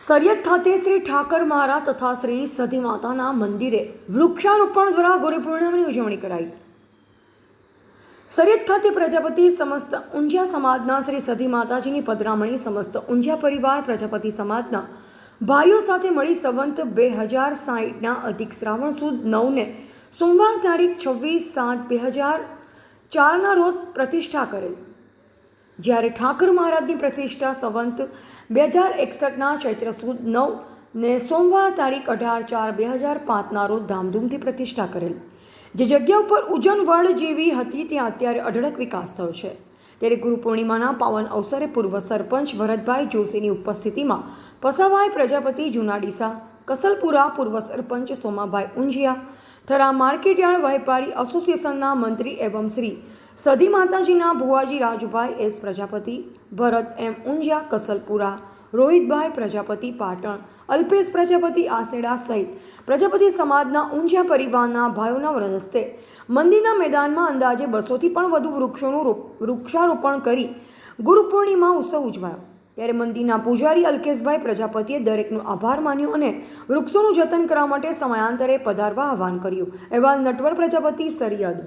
સરિયદ ખાતે શ્રી ઠાકર મહારાજ તથા શ્રી સતી માતાના મંદિરે વૃક્ષારોપણ દ્વારા ગુરુપૂર્ણિમાની ઉજવણી કરાઈ. સરિયદ ખાતે પ્રજાપતિ સમસ્ત ઊંઝા સમાજના શ્રી સતી માતાજીની પધરામણી સમસ્ત ઊંઝા પરિવાર પ્રજાપતિ સમાજના ભાઈઓ સાથે મળી સંવંત બે હજાર સાહીઠના અધિક શ્રાવણ સુદ નવને સોમવાર તારીખ છવ્વીસ સાત બે હજાર ચારના રોજ પ્રતિષ્ઠા કરેલ. જ્યારે ઠાકર મહારાજની પ્રતિષ્ઠા સંવંત બે હજાર એકસઠના ચૈત્ર સુદ નવ ને સોમવાર તારીખ અઢાર ચાર બે હજાર પાંચના રોજ ધામધૂમથી પ્રતિષ્ઠા કરેલ. જે જગ્યા ઉપર ઉજન વળ જેવી હતી ત્યાં અત્યારે અઢળક વિકાસ થયો છે. ત્યારે ગુરુ પૂર્ણિમાના પાવન અવસરે પૂર્વ સરપંચ ભરતભાઈ જોશીની ઉપસ્થિતિમાં પસાભાઈ પ્રજાપતિ જુનાડીસા, કસલપુરા પૂર્વ સરપંચ સોમાભાઈ ઊંઝિયા થરા માર્કેટયાર્ડ વેપારી એસોસિએશનના મંત્રી એવમ શ્રી સધી માતાજીના ભુવાજી રાજુભાઈ એસ પ્રજાપતિ, ભરત એમ ઊંઝા કસલપુરા, રોહિતભાઈ પ્રજાપતિ પાટણ, અલ્પેશ પ્રજાપતિ આસેડા સહિત પ્રજાપતિ સમાજના ઊંઝા પરિવારના ભાઈઓના હસ્તે મંદિરના મેદાનમાં અંદાજે બસોથી પણ વધુ વૃક્ષોનું વૃક્ષારોપણ કરી ગુરુ પૂર્ણિમા ઉત્સવ ઉજવાયો. ત્યારે મંદિરના પૂજારી અલ્કેશભાઈ પ્રજાપતિએ દરેકનો આભાર માન્યો અને વૃક્ષોનું જતન કરવા માટે સમયાંતરે પધારવા આહવાન કર્યું. અહેવાલ નટવર પ્રજાપતિ સરિયદ.